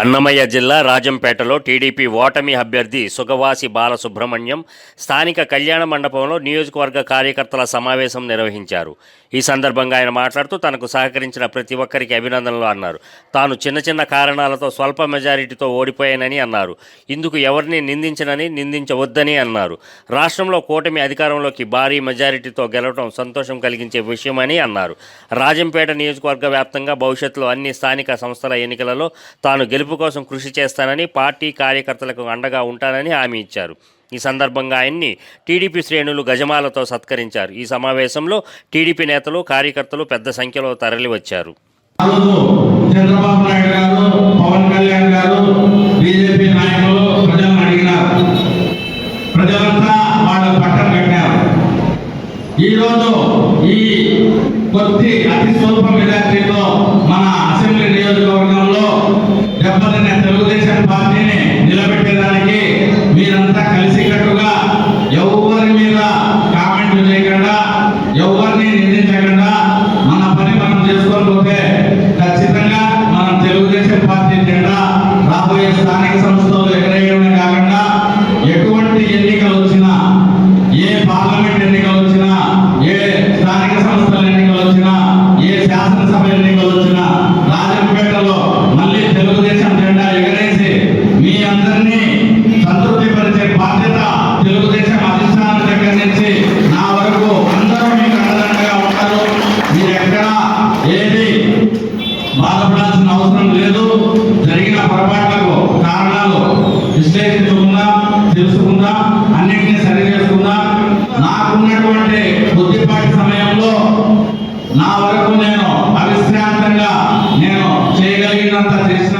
అన్నమయ్య జిల్లా రాజంపేటలో టీడీపీ ఓటమి అభ్యర్థి సుగవాసి బాలసుబ్రహ్మణ్యం స్థానిక కళ్యాణ మండపంలో నియోజకవర్గ కార్యకర్తల సమావేశం నిర్వహించారు. ఈ సందర్భంగా ఆయన మాట్లాడుతూ తనకు సహకరించిన ప్రతి ఒక్కరికి అభినందనలు అన్నారు. తాను చిన్న చిన్న కారణాలతో స్వల్ప మెజారిటీతో ఓడిపోయానని అన్నారు. ఇందుకు ఎవరిని నిందించనని నిందించవద్దని అన్నారు. రాష్ట్రంలో కూటమి అధికారంలోకి భారీ మెజారిటీతో గెలవడం సంతోషం కలిగించే విషయమని అన్నారు. రాజంపేట నియోజకవర్గ వ్యాప్తంగా భవిష్యత్తులో అన్ని స్థానిక సంస్థల ఎన్నికలలో తాను గెలుపు గెలుపు కోసం కృషి చేస్తానని పార్టీ కార్యకర్తలకు అండగా ఉంటానని హామీ ఇచ్చారు. ఈ సందర్భంగా ఆయన్ని టీడీపీ శ్రేణులు గజమాలతో సత్కరించారు. ఈ సమావేశంలో టీడీపీ నేతలు కార్యకర్తలు పెద్ద సంఖ్యలో తరలివచ్చారు. ఈ కొద్ది అతి స్వల్పమైన తెలుగుదేశం పార్టీని నిలబెట్టడానికి మీరంతా కలిసి కట్టుగా ఎవరి మీద కామెంట్ చేయకుండా ఎవరిని నిందించకుండా మన పని మనం చేసుకోకపోతే ఖచ్చితంగా మనం తెలుగుదేశం పార్టీ జెండా రాబోయే స్థానిక సంస్థలు ఎగరేయడమే కాకుండా ఎటువంటి ఎన్నికలు వచ్చినా ఏ పార్లమెంట్ ఎన్నికలు వచ్చినా ఏ స్థానిక సంస్థల ఎన్నికలు వచ్చినా ఏ శాసనసభ ఎన్నికలు వచ్చినా చేయాల్సిన అవసరం లేదు. జరిగిన పొరపాట్లకు కారణాలు విశ్లేషించుకుందాం తెలుసుకుందా అన్నింటినీ సరి చేసుకుందా? నాకున్నటువంటి కొద్దిపాటి సమయంలో నా వరకు నేను అవిశ్రాంతంగా నేను చేయగలిగినంత చేసిన